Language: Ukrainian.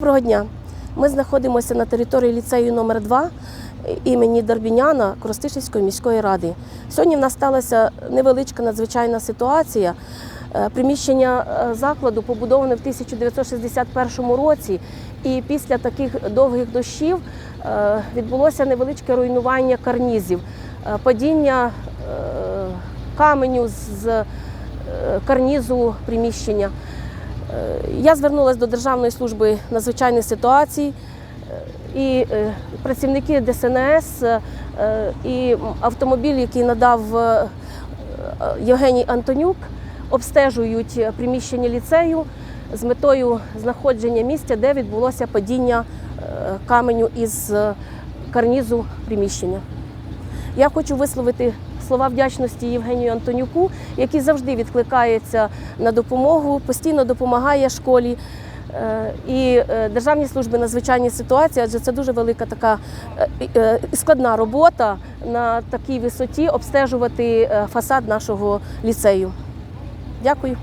Доброго дня. Ми знаходимося на території ліцею номер 2 імені Дарбіняна Коростишівської міської ради. Сьогодні в нас сталася невеличка надзвичайна ситуація. Е, Приміщення е, закладу побудоване в 1961 році, і після таких довгих дощів е, відбулося невеличке руйнування карнізів, падіння каменю з карнізу приміщення. Е, Я звернулася до Державної служби надзвичайних ситуацій, е, і е, працівники ДСНС і автомобіль, який надав Євгеній Антонюк, обстежують приміщення ліцею з метою знаходження місця, де відбулося падіння каменю із карнізу приміщення. Я хочу висловити слова вдячності Євгенію Антонюку, який завжди відкликається на допомогу, постійно допомагає школі. Е, І державні служби на надзвичайні ситуації, адже це дуже велика така е, е, складна робота на такій висоті обстежувати е, фасад нашого ліцею. Дякую.